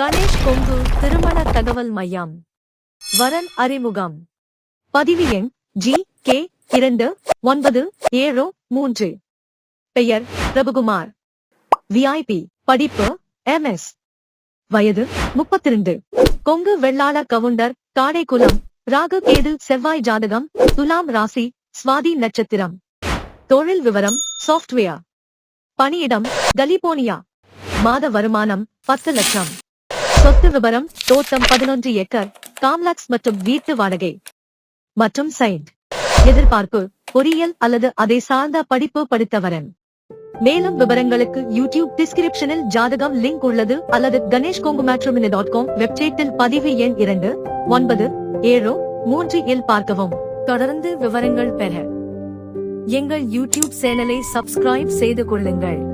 கணேஷ் கொங்கு திருமண தகவல் மையம். வரன் அறிமுகம். பதிவு எண் ஜி கே இரண்டு ஒன்பது ஏழு மூன்று. பெயர் பிரபுகுமார். விஐபி படிப்பு எம்எஸ் வயது முப்பத்திரண்டு. கொங்கு வெள்ளாள கவுண்டர் காடைக்குளம் ராகு கேது செவ்வாய் ஜாதகம் துலாம் ராசி சுவாதி நட்சத்திரம். தொழில் விவரம் சாஃப்ட்வேர் பணியிடம் கலிபோனியா மாத வருமானம் பத்து லட்சம். சொத்து விவரம் தோட்டம் பதினொன்று ஏக்கர் காம்லாக்ஸ் மற்றும் வீட்டு வாடகை. மற்றும் சைட். எதிர்பார்ப்பு பொறியியல் அல்லது அதை சார்ந்த படிப்பு படித்தவரன். மேலும் விவரங்களுக்கு யூடியூப் டிஸ்கிரிப்ஷனில் ஜாதகம் லிங்க் உள்ளது அல்லது Ganesh Kongu matrimony dot com வெப்சைட்டில் பதிவு எண் இரண்டு ஒன்பது ஏழு மூன்று இல் பார்க்கவும். தொடர்ந்து விவரங்கள் பெற எங்கள் யூடியூப் சேனலை சப்ஸ்கிரைப் செய்து கொள்ளுங்கள்.